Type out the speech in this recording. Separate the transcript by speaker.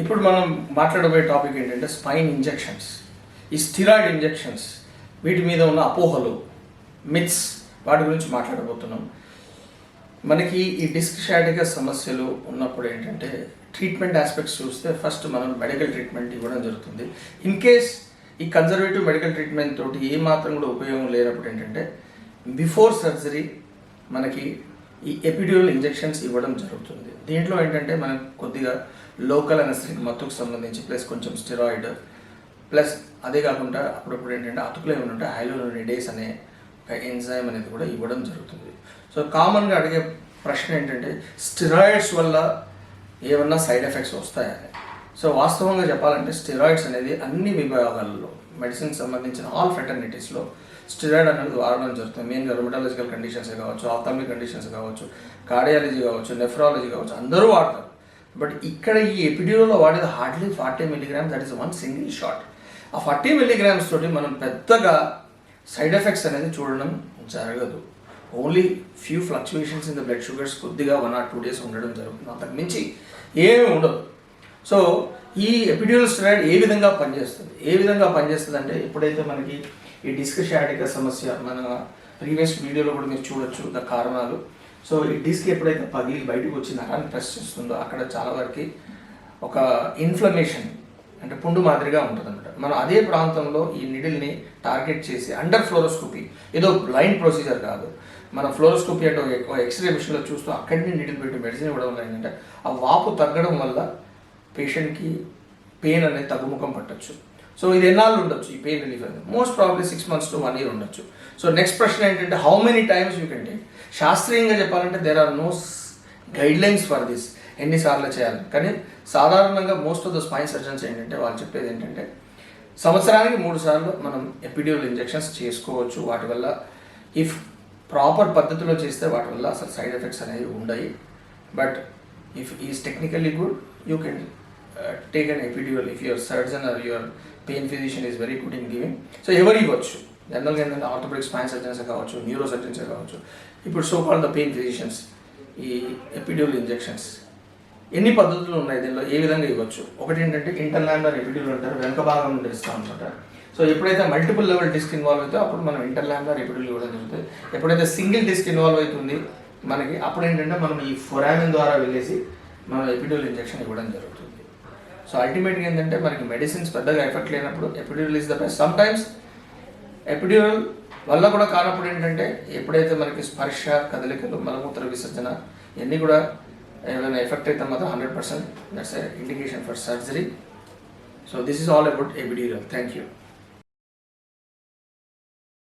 Speaker 1: ఇప్పుడు మనం మాట్లాడబోయే టాపిక్ ఏంటంటే స్పైన్ ఇంజెక్షన్స్. ఈ స్థిరాయిడ్ ఇంజెక్షన్స్ వీటి మీద ఉన్న అపోహలు మిత్స్ వాటి గురించి మాట్లాడబోతున్నాం. మనకి ఈ డిస్క్ షాటిక సమస్యలు ఉన్నప్పుడు ఏంటంటే ట్రీట్మెంట్ ఆస్పెక్ట్స్ చూస్తే ఫస్ట్ మనం మెడికల్ ట్రీట్మెంట్ ఇవ్వడం జరుగుతుంది. ఇన్ కేస్ ఈ కన్జర్వేటివ్ మెడికల్ ట్రీట్మెంట్ తోటి ఏ మాత్రం కూడా ఉపయోగం లేనప్పుడు ఏంటంటే బిఫోర్ సర్జరీ మనకి ఈ ఎపిడ్యూరల్ ఇంజెక్షన్స్ ఇవ్వడం జరుగుతుంది. దీంట్లో ఏంటంటే మనం కొద్దిగా లోకల్ అనస్థెటిక్ మత్తుకు సంబంధించి ప్లస్ కొంచెం స్టెరాయిడ్ ప్లస్ అదే కాకుండా అప్పుడప్పుడు ఏంటంటే అతుకులు ఏమైనా ఉంటే హైలోనిడేస్ అనే ఎంజైమ్ అనేది కూడా ఇవ్వడం జరుగుతుంది. సో కామన్గా అడిగే ప్రశ్న ఏంటంటే స్టెరాయిడ్స్ వల్ల ఏమన్నా సైడ్ ఎఫెక్ట్స్ వస్తాయని సో వాస్తవంగా చెప్పాలంటే స్టెరాయిడ్స్ అనేది అన్ని విభాగాల్లో మెడిసిన్ సంబంధించిన ఆల్ ఫెటర్నిటీస్లో స్టిరాయిడ్ అనేది వాడడం జరుగుతుంది. మెయిన్గా రొమటాలజికల్ కండిషన్స్ కావచ్చు ఆప్థామిక్ కండిషన్స్ కావచ్చు కార్డియాలజీ కావచ్చు నెఫ్రాలజీ కావచ్చు అందరూ వాడతారు. బట్ ఇక్కడ ఈ ఎపిడ్యూరోలో వాడేది hardly forty milligrams that is one single shot ఆ ఫార్టీ మిలీగ్రామ్స్ తోటి మనం పెద్దగా సైడ్ ఎఫెక్ట్స్ అనేది చూడడం జరగదు. Only few fluctuations in the blood sugars కొద్దిగా వన్ ఆర్ టూ డేస్ ఉండడం జరుగుతుంది. అంతకు మించి ఏమీ ఉండదు. సో ఈ ఎపిడ్యూరల్ స్టెరాయిడ్ ఏ విధంగా పనిచేస్తుంది? ఏ విధంగా పనిచేస్తుంది అంటే ఎప్పుడైతే మనకి ఈ డిస్క్ షాటిక సమస్య మన ప్రీవియస్ వీడియోలో కూడా మీరు చూడొచ్చు ద కారణాలు. సో ఈ డిస్క్ ఎప్పుడైతే పగిలి బయటకు వచ్చి నరాన్ని ప్రెస్ చేస్తుందో అక్కడ చాలా వరకు ఒక ఇన్ఫ్లమేషన్ అంటే పుండు మాదిరిగా ఉంటుంది అనమాట మనం అదే ప్రాంతంలో ఈ నిడిల్ని టార్గెట్ చేసి అండర్ ఫ్లోరోస్కోపీ ఏదో బ్లైండ్ ప్రొసీజర్ కాదు. మన ఫ్లోరోస్కోపీ అంటే ఒక ఎక్స్రే మిషన్లో చూస్తూ అక్కడిని నిడిల్ పెట్టి మెడిసిన్ ఇవ్వడం వల్ల ఏంటంటే ఆ వాపు తగ్గడం వల్ల పేషెంట్కి పెయిన్ అనేది తగ్గుముఖం పట్టచ్చు. సో ఇది ఎన్నాళ్ళు ఉండొచ్చు? ఈ పెయిన్ రిలీఫ్ అనేది most probably six months to one year ఉండొచ్చు. సో నెక్స్ట్ ప్రశ్న ఏంటంటే how many times you can take శాస్త్రీయంగా చెప్పాలంటే there are no guidelines for this ఎన్నిసార్లు చేయాలి? కానీ సాధారణంగా most of the spine surgeons ఏంటంటే వాళ్ళు చెప్పేది ఏంటంటే సంవత్సరానికి మూడు సార్లు మనం ఎపిడ్యూరల్ ఇంజెక్షన్స్ చేసుకోవచ్చు. వాటి వల్ల ఇఫ్ ప్రాపర్ పద్ధతిలో చేస్తే వాటి వల్ల అసలు సైడ్ ఎఫెక్ట్స్ అనేవి ఉండయి. But if is technically good you can take an epidural if your surgeon or your pain physician is very good in giving so ఎవరు ఇవ్వచ్చు జనరల్గా ఏంటంటే ఆర్థోపెడిక్ స్పైన్ సర్జన్స్ కావచ్చు న్యూరో సర్జన్స్ కావచ్చు ఇప్పుడు so call the pain physicians ఈ epidural injections ఎన్ని పద్ధతులు ఉన్నాయి దీనిలో? ఏ విధంగా ఇవ్వచ్చు? ఒకటి ఏంటంటే ఇంటర్లాండర్ ఎపిడ్యూల్ అంటారు వెనక భాగం నుండి ఇస్తాం అనమాట సో ఎప్పుడైతే మల్టిపుల్ లెవెల్ డిస్క్ ఇన్వాల్వ్ అవుతుందో అప్పుడు మనం ఇంటర్లాండర్ ఎపిడ్యూల్ ఇవ్వడం జరుగుతుంది. ఎప్పుడైతే సింగిల్ డిస్క్ ఇన్వాల్వ్ అవుతుంది మనకి అప్పుడు ఏంటంటే మనం ఈ ఫొరామిన్ ద్వారా వెళ్ళేసి మనం ఎపిడ్యూల్ ఇంజెక్షన్ ఇవ్వడం జరుగుతుంది. సో అల్టిమేట్గా ఏంటంటే మనకి మెడిసిన్స్ పెద్దగా ఎఫెక్ట్ లేనప్పుడు epidural is the best sometimes epidural వల్ల కూడా కానప్పుడు ఏంటంటే ఎప్పుడైతే మనకి స్పర్శ కదలికలు మలమూత్ర విసర్జన ఇవన్నీ కూడా ఏమైనా ఎఫెక్ట్ అయితే మాత్రం hundred percent that's indication for surgery so this is all about epidural thank you